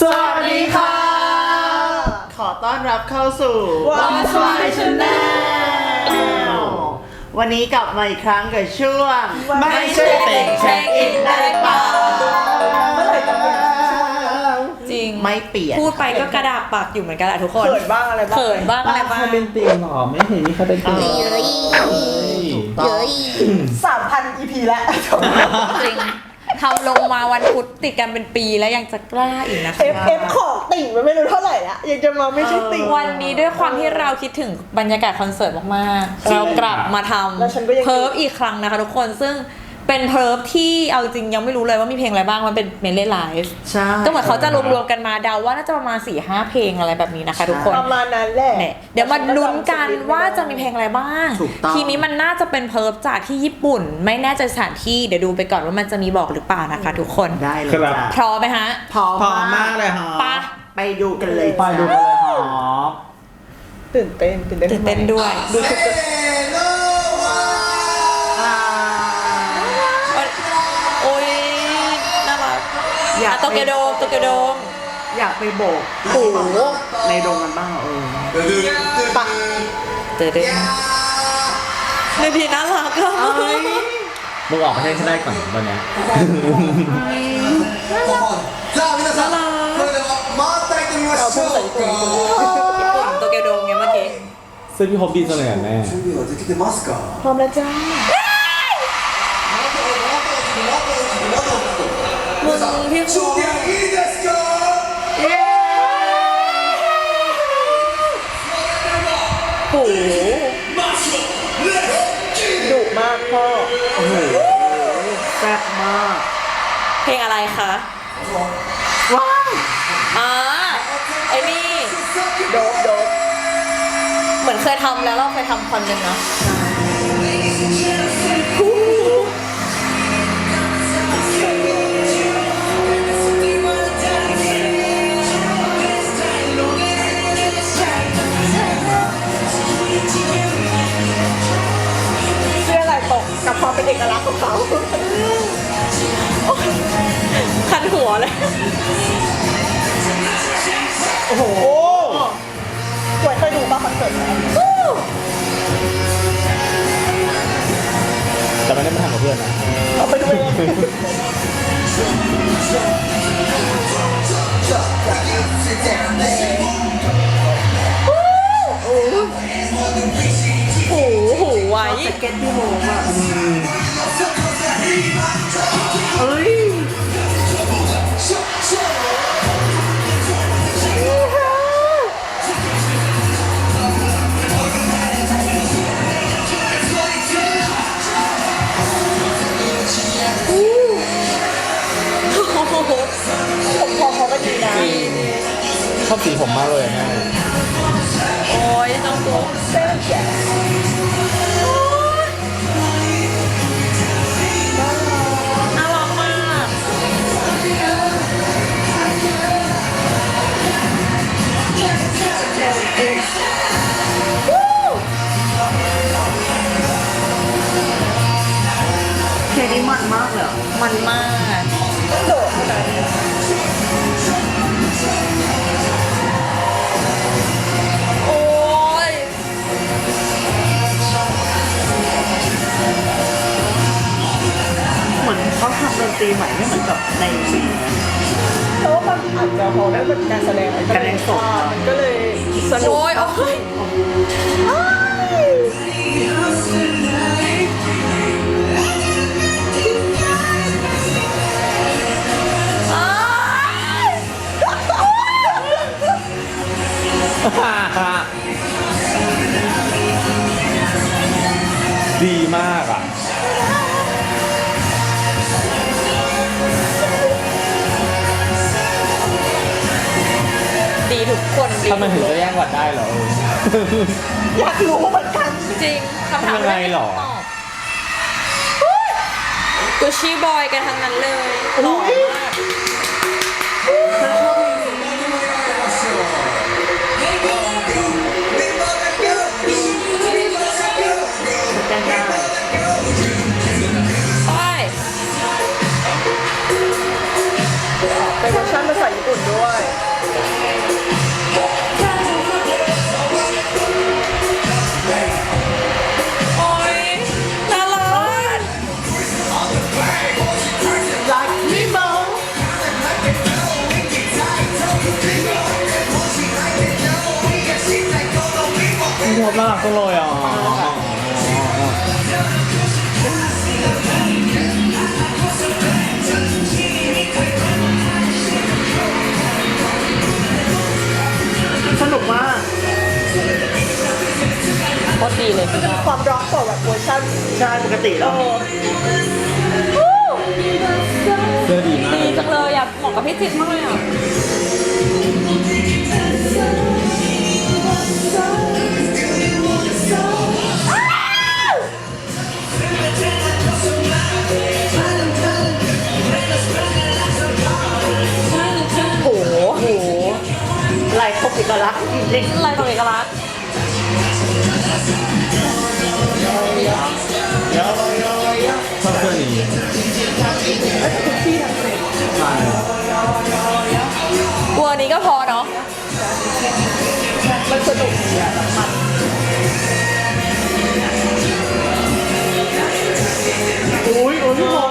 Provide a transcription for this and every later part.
สวัสดีค่ะ ขอต้อนรับเข้าสู่ What's My Channel วันนี้กลับมาอีกครั้งกับช่วงไม่ใช่เด็กเช็คอินได้เปล่า เมื่อไหร่จะเป็นจริงไม่เปลี่ยนพูดไปก็กระดาษปากอยู่เหมือนกันแหละทุกคนเขินบ้างอะไรบ้างเขินบ้างอะไรบ้างใครเป็นติ่งหรอไม่เห็นมีใครเป็นติ่งหรอถูกต้อง สามพัน EP แล้วจริง ทำลงมาวันพุธติดกันเป็นปีแล้วยังจะกล้าอีกนะคะเอฟเอฟของติ่งมันไม่รู้เท่าไหร่ละยังจะมาไม่ใช่ติ่ง วันนี้ด้วยความที่เราคิดถึงบรรยากาศคอนเสิร์ตมากๆ เรากลับมาทแล้วฉันก็ยังำเพิร์ฟอีกครั้งนะคะทุกคนซึ่ง เป็นเพิร์ฟที่เอาจริงยังไม่รู้เลยว่ามีเพลงอะไรบ้างมันเป็นเมนเล่ไลฟ์ใช่ก็เหมือนเขาจะรวมๆกันมาเดาว่าน่าจะประมาณ4ี่ห้าเพลงอะไรแบบนี้นะคะทุกคนประมาณนั้นแหละเนี่ยเดี๋ยวมาลุ้นกันว่าจะมีเพลงอะไรบ้าง ถูกต้อง ทีนี้มันน่าจะเป็นเพิร์ฟจากที่ญี่ปุ่น ไม่แน่ใจสถานที่เดี๋ยวดูไปก่อนว่ามันจะมีบอกหรือเปล่านะคะ ทุกคนได้เลยครับจ้ะพร้อมไหมฮะพร้อมพร้อมมากเลยฮะปะไปดูกันเลยไปดูกันเลยฮะตื่นเต้นตื่นเต้นตื่นเต้นด้วย ดูชุดอ่า โตเกียวโดมโตเกียวโดม อยากไปโบกโอ้โห ในโดมกันบ้างเออปะกเจอเด้นพีน่ารักอะเอ้ยมึงออกประเทศให้ได้ก่อนตอนนี้ยเราพูดภาษาญี่ปุ่นญี่ปุ่โตเกโดไงเมื่อกี้ซึ่งพี่ฮอบบี้จะเลยอะแม่พร้อมแล้วจ้า โอ้โหดุมากพ่อแซ่บมาก เพลงอะไรคะว้าวอ่าไอ้นี่โดบโดบเหมือนเคยทำแล้วเราเคยทำคอนหนึ่งเนาะ สเก็ตที่โมอะเฮ้ยผมพอเขาก็ดีนะ ชอบสีผมมากเลยอะแม่โอ้ยน้องตัวเส้นแตรีใหม่ไม่เหมือนกับในซีนะ เพราะว่ามันอาจจะพอได้เป็นการแสดงการแสดงสด มันก็เลยสนุกโอ้ยโอ้ยอ้ยดีมากอะ ทุกคนดีทำไมถึงจะแย่งกว่าได้เหรอเอออยากรู้เหมือนกัน จริงคำถามยังไงหรอ กูชี่บอยกันทั้งนั้นเลยหล่อมากเต้นได้ไปเป็นเวอร์ชันภาษาญี่ปุ่นด้วย บน่ารักจังเลยอะสนุกมากโคตรดีเลยพี่ว่าความร็อกกว่าแบบเวอร์ชันใช่ปกติเอแล้วอเสื้อดีมาก ดีจังเลยอะเหมาะกับพี่จิตมากเลยอะ เอกลักษณ์จริงลายตัวเอกลักษณ์ชอบเสื้อนี้ใช่เวนี้ก็พอเนาะ มันสนุกอุ้ยอุ้ยพี่พง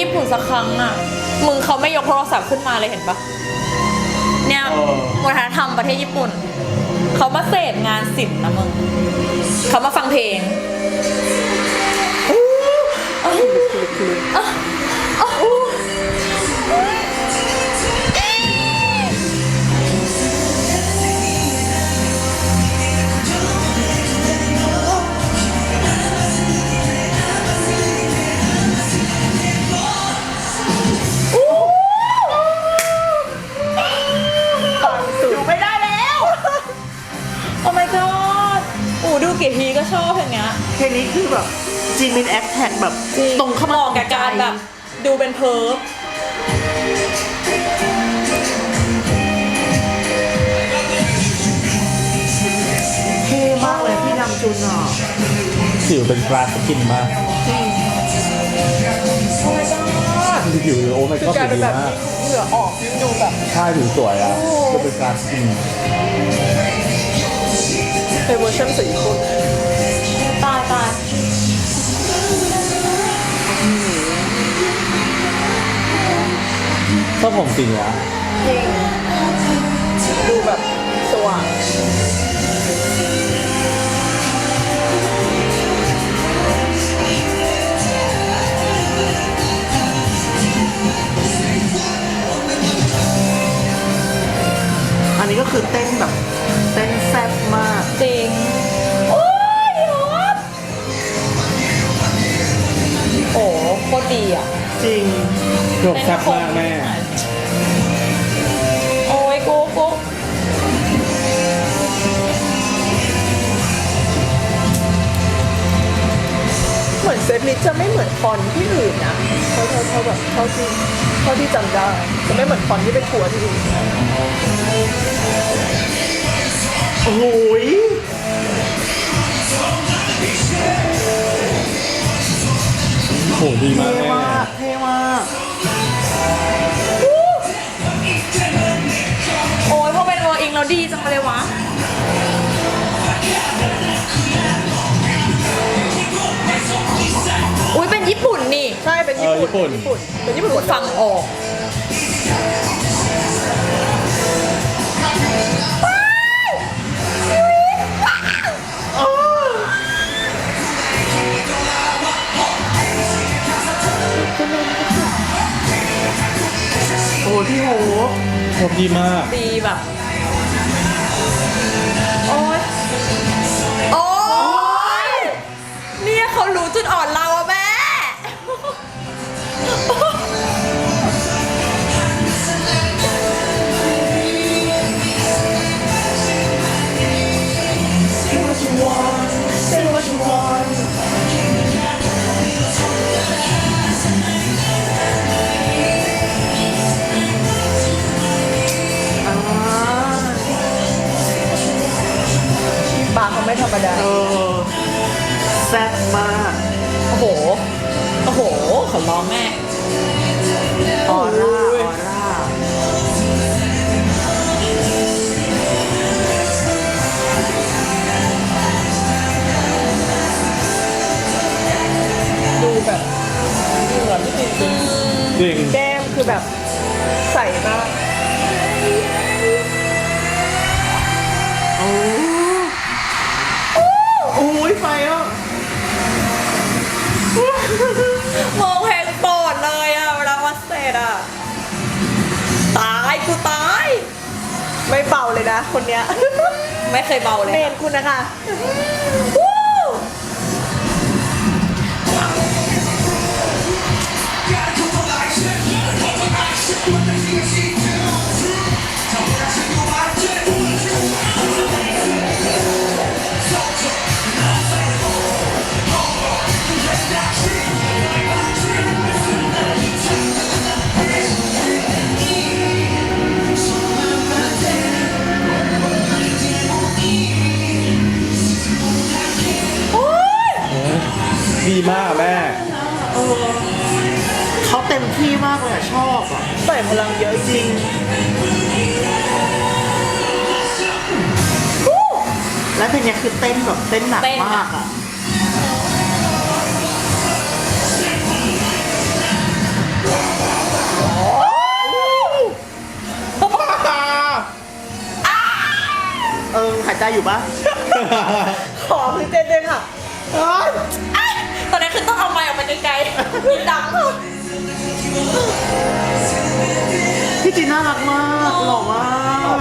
ญี่ปุ่นสักครั้งอะ มึงเขาไม่ยกโทรศัพท์ขึ้นมาเลยเห็นปะเนี่ยวัฒนธรรมประเทศญี่ปุ่น เขามาเสพงานศิลป์นะมึง เขามาฟังเพลง เป็นเพิร์ฟเท่มากเลยพี่นำจุนอะผิวเป็นกราสกินมากผิวโอ้ไม่คืก็อกลายผิเป็วนดีแบบมากเหงื่อออกดูแบบใช่ผิวสวยอะก็เป็นกราสกิน เป็นเวอร์ชันสีญี่ปุ่น ชอบผมสีเนี้ยจริงดูแบบสว่างอันนี้ก็คือเต้นแบบเต้นแซ่บมาก จริงโอ้ยยศโอ้โคตรดีอะ จริงจบแซ่บมากแม่ จะไม่เหมือนคอนที่อื่นนะเท่าเท่าเท่าแบบเท่าที่เท่าที่จำได้จะไม่เหมือนคอนที่ไปทัวร์ที่อื่นโอ้ยโหดีมากเท่แม่มากเท่มากโอ้ยพอเป็นวอร์อิงแล้วดีจังเลยวะ อุ้ยเป็นญี่ปุ่นนี่ ใช่เป็นญี่ปุ่นญี่ปุ่น เป็นญี่ปุ่นหมดเลยฟังออกโอ้โหพี่โห ชอบดีมาก ดีแบบ มาก โอ้โห โอ้โห ขอร้องแม่ ออร่า ออร่า ดูแบบเหมือนจริงจริงๆแก้มคือแบบใสมากโอ้โอ้ยไฟอะ ไม่เบาเลยนะ คนเนี้ย ไม่เคยเบาเลยเมนคุณนะคะ มากแม่เขาเต็มที่มากเลยอะชอบอะใส่พลังเยอะจริงและเพลงเนี้ยคือเต้นแบบเต้นหนักมากอะเออหายใจอยู่ปะขอคือเต้นเลยค่ะเอ้ย ไม้ออกไปไกลๆมีดังพี่จีนน่ารักมากหล่อมา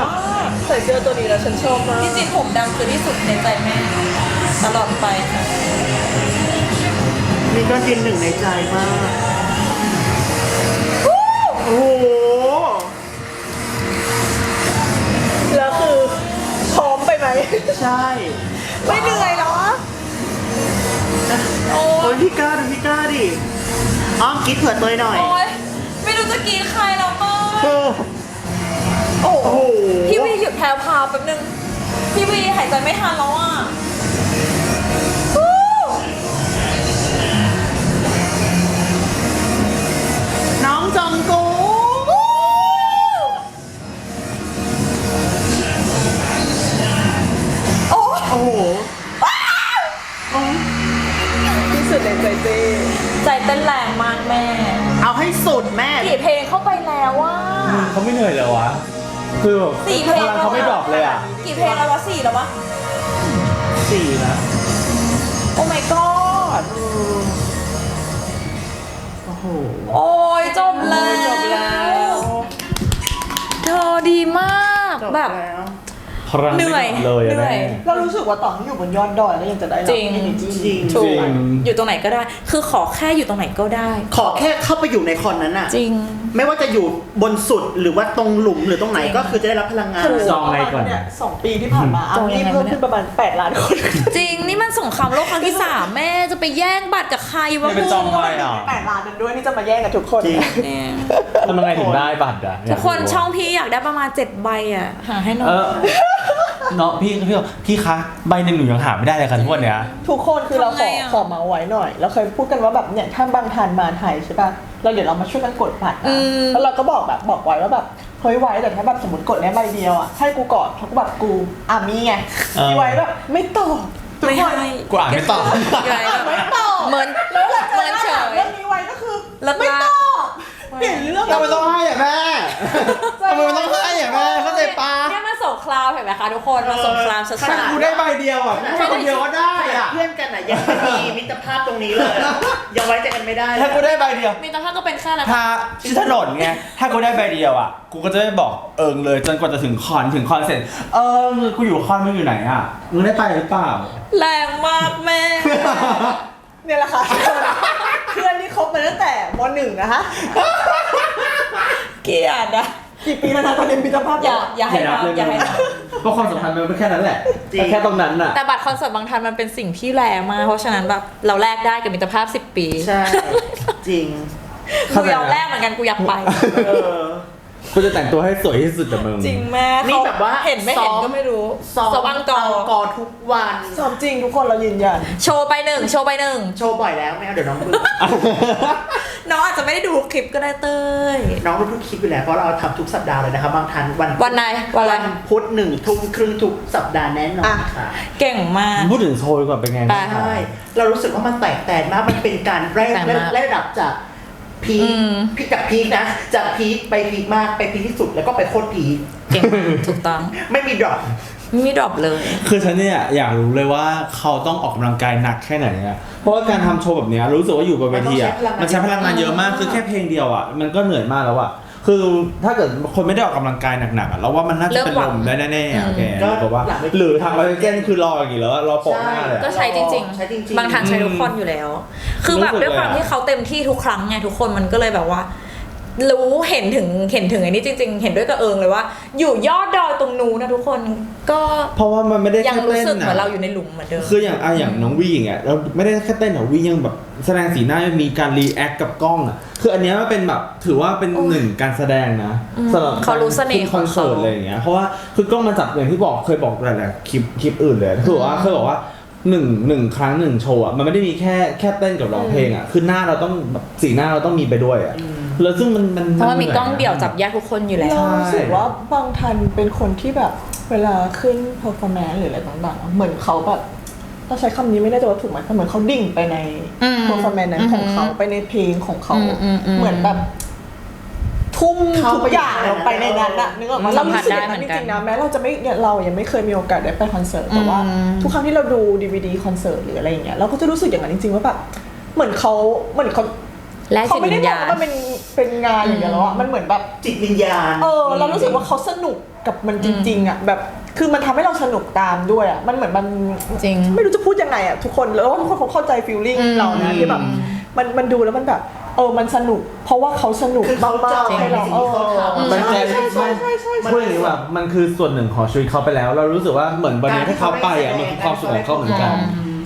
กใส่เสื้อตัวนี้แล้วฉันชอบมากพี่จีนผมดำคือที่สุดในใจแม่ตลอดไปค่ะนี่ก็ยืนหนึ่งในใจมาก โอ้โห แล้วคือพร้อมไปไหม ใช่ ไม่เหนื่อยเหรอ โอ้โอ้ยยพี่กล้าดูพี่กล้าดิ อ้อมกิดเผื่อตัวหน่อยโอ้ยไม่รู้จะกรีดใครแล้วมั้งโอ้โอ้โห พี่วีหยุดแพรวพราวแป๊บนึง พี่วีหายใจไม่ทันแล้วอะ แบบ แล้วพลังเหนื่ไม่อยดรอปเลยอะเหนื่แม่อยเรารู้สึกว่าต่อให้อยู่บนยอดดอยแล้วยังจะได้รับ จริง energy จริง ถูจริกงอยู่ตรงไหนก็ได้ คือขอแค่อยู่ตรงไหนก็ได้ ขอแค่เข้าไปอยู่ในคอนนั้นอะจริง ไม่ว่าจะอยู่บนสุดหรือว่าตรงหลุมหรือตรงไหนจริงก็คือจะได้รับพลังงาน ถูกจองไงก่อนเนี่ยสองปีที่ผ่านมาจอัองนยันี้งไงเพิ่มวะเนี่ย ขึ้นประมาณ 8 ล้านคน จริง นี่มันสงครามโลกครั้งที่สามแม่จะไปแย่งบัตรกับใครวะไม่เป็นจองไว้อะแปดล้านนั้นด้วยนี่จะมาแย่งกับทุกคนจริง เนี่ยทำยังไงถึงได้บัตรอะทุกคนช่องพี่อยากได้ประมาณเจ็ดใบอะหาให้หน่อยเออเนาะพี่พี่บอกพี่คะใบหนึ่งหนูยังหาไม่ได้เลยค่ะทุกวันเนี้ย ทุกคนคือเราขอทำไงอะขอเมาส์ไว้หน่อย เราเคยพูดกันว่าแบบเนี่ยถ้าบางทานมาไทยใช่ป่ะ เราเดี๋ยวเรามาช่วยกันกดบัตรอืนะมแล้วเราก็บอกแบบบอกไว้ว่าแบบเฮ้ยไว้แต่ถ้าแบบสมมติกดเนี้ยใบเดียวอะให้กูก่อนเพราะกูแบบกูอะมีไงเออมีไว้แบบไม่ตอบทุกไม่คนให้กูอ่านไม่ตอบไม่ให้ไม่ตอบเหมือนแล้วเราเจเหมืออนหน้าเฉถามยเรื่องนี้ไว้ก็คือเลิกไม่ลาตอบ เปลี่ยนเรื่องทำไมต้องให้อะแม่ทำไมมันต้องให้อะแม่เข้าใจปะเนี่ยมาสงครามเห็นไหมคะทุกคนมาสงครามชัดถ้ากูได้ใบเดียวอะกูให้คนเดียวก็ได้อะเพื่อนกันอะยังไม่มีมิตรภาพตรงนี้เลยยังไว้ใจกันไม่ได้ถ้ากูได้ใบเดียว ๆมีแต่ถ้าก็เป็นแค่อะไรถ้าที่ถนนไง ถ้ากูได้ใบเดียวอะ กูก็จะไม่บอกเอิงเลยจนกว่าจะถึงคอนถึงคอนเสร็จ เอิงกูอยู่คอนมึงอยู่ไหนอะ มึงได้ไปหรือเปล่า แรงมากแม่ เนี่ยแหละค่ะ เพื่อนที่คบมาตั้งแต่มหนึ่งนะคะ เกลียดอะกี่ปีแล้วนะตอนเรียนมิตรภาพอย่าอย่าให้นับอย่าให้นับเพราะความสัมพันธ์มันเป็นแค่นั้นแหละจริงแค่ตรงนั้นอะ แต่บัตรคอนเสิร์ตบางทันมันเป็นสิ่งที่แรงมาก เพราะฉะนั้นแบบเราแลกได้กับมิตรภาพ 10 ปี ใช่ จริงกูยอมแลกเหมือนกันกูอยากไปเออ กูจะแต่งตัวให้สวยที่สุดแต่มึง จริงแม่นี่แบบว่าเห็นไม่เห็นซ้อม ก็ไม่รู้ซ้อมสวังกอกอทุกวัน สอบจริงทุกคนเรายืนยัน โชว์ไปหนึ่งโชว์ไปหนึ่งโชว์บ่อยแล้วไม่เอาเดี๋ยวน้องเบื่อ น้องอาจจะไม่ได้ดูคลิปก็ได้เต้ย น้องรู้ทุกคลิปอยู่แล้วเพราะเราทำทุกสัปดาห์เลยนะครับบางทันวันวันไหนวันอะไร พุธหนึ่งทุ่มครึ่งทุกสัปดาห์แน่นอนอะค่ะ เก่งมาก พูดถึงโชว์ดีกว่าเป็นไงบ้างไปใช่ เรารู้สึกว่ามันแตกแตนมาก มันเป็นการไล่แตกไล่มาก ไล่ระดับจาก พีคอืม พีคจากพีคนะ จากพีคไปพีคมากไปพีคที่สุดแล้วก็ไปโคตรพีคเก่งมากถูกต้อง ไม่มีดรอปไม่มีดรอปเลย คือฉันเนี่ยอยากรู้เลยว่าเขาต้องออกกำลังกายหนักแค่ไหนอะเพราะว่าการทำโชว์แบบเนี้ยรู้สึกว่าอยู่บนเวทีอะมันใช้พลังงานเยอะมากคือแค่เพลงเดียวอะมันก็เหนื่อยมากแล้วอะ คือถ้าเกิดคนไม่ได้ออกกำลังกายหนักๆอะเราว่ามันน่าจะเป็นเริ่ลมหวังมได้แน่ๆอะโอเคก็บอกว่าหลังเวที หรือทางเราแกนคือรออย่างงี้แล้วอะรอโปะหน้าเลยอะก็ใช้จริงใช้จริงๆ บางทางใช้ทุกคนอยู่แล้ว คือแบบรู้สึกด้วยความเลยอะที่เขาเต็มที่ทุกครั้งไงทุกคนมันก็เลยแบบว่า รู้เห็นถึงเห็นถึงไอ้นี่จริง ๆ เห็นด้วยกับเอิงเลยว่า อยู่ยอดดอยตรงนู้นนะทุกคนก็เพราะว่ามันไม่ได้ยังแค่รู้เต้นสึกเหมือนเราอะอยู่ในหลุมเหมือนเดิม คืออย่างอะอย่างน้องวีอย่างเงี้ยเราไม่ได้แค่เต้นอะวียังแบบแสดงสีหน้ามีการรีแอคกับกล้องอะคืออันเนี้ยมันเป็นแบบถือว่าเป็นหนึ่งการแสดงนะอืมสำหรับเขารู้เสน่ห์คอนเสิร์ตของเขาอะไรอย่างเงี้ยเพราะว่าคือกล้องมันจับอย่างที่บอกเคยบอกหลายๆคลิปคลิปอื่นเลยคือว่าเคยบอกว่าหนึ่งหนึ่งครั้งหนึ่งโชว์อะมันไม่ได้มีแค่แค่เต้นกับร้องเพลงอะคือหน้าเราต้องแบบสีหน้าเราต้องมีไปด้วยอะ แล้วซึ่งมันมันเพราะว่ามีหนื่กล้องเดี่ยวจับแยกทุกคนอยู่แล้ว เรารู้สึกว่าบางทันเป็นคนที่แบบเวลาขึ้น performance หรืออะไรต่างๆ เหมือนเขาแบบเราใช้คำนี้ไม่แน่ใจว่าถูกไหมแต่เหมือนเขาดิ่งไปใน อืม performance นั้นของเขาอืมไปในเพลงของเขา อืมอืมอืมเหมือนแบบ ทุ่มเข้าทุกไปอย่างอยู่ลงไปในนั้นอะในนั้นนึกออกไหมาสัเรามผัรู้สสึกได้อย่างนั้นเหมืจอนกันริงๆนะแม้เราจะไม่เนี่ยเรายังไม่เคยมีโอกาสได้ไปคอนเสิร์ตแต่ว่า อืม ทุกครั้งที่เราดูดีวดีคอนเสิร์ตหรืออะไรอย่างเงี้ยเราก็จะรู้สึกอย่างนั้นจริงๆว่าแบบเหมือนเขาเหมือนเขา และเขาจิตไม่ได้วิญบอญากณว่ามันเป็น เป็นงานอย่างเดียวแล้วอะมันเหมือนแบบ จิตวิญญาณเออเรารู้สึกว่าเขาสนุกกับมันจริง ๆอะแบบคือมันทำให้เราสนุกตามด้วยอะมันเหมือนมันจริง ไม่รู้จะพูดยังไงอะทุกคนแล้วว่าทุกคนคงเข้าใจฟีลลิ่งอืมเรานะที่แบบมันมันดูแล้วมันแบบเออมันสนุก เพราะว่าเขาสนุกคือเขามากจอยๆให้เราในสิ่งเอที่เขาอทำมันใช่ใช่ใช่ใช่ใช่ใช่พูดอย่างนี้แบบมันคือส่วนหนึ่งของชีวิตเขาไปแล้ว เรารู้สึกว่าเหมือนวันนี้ถ้าเขาไปอะมันคือความสุขของเขาเหมือนกัน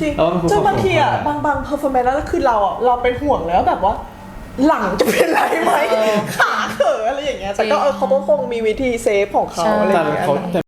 จริงแล้วมันคือจนบางทีอะความสุขบางบางเพอร์ฟอร์แมนซ์แล้วคือเราอะเราเป็นห่วงแล้วแบบว่า หลังจะเป็นไรไหมขาเขออะไรอย่างเงี้ยแต่ก็เออเขาก็คงมีวิธีเซฟของเขาอะไรอแต่ย่างเงี้ยเขาแต่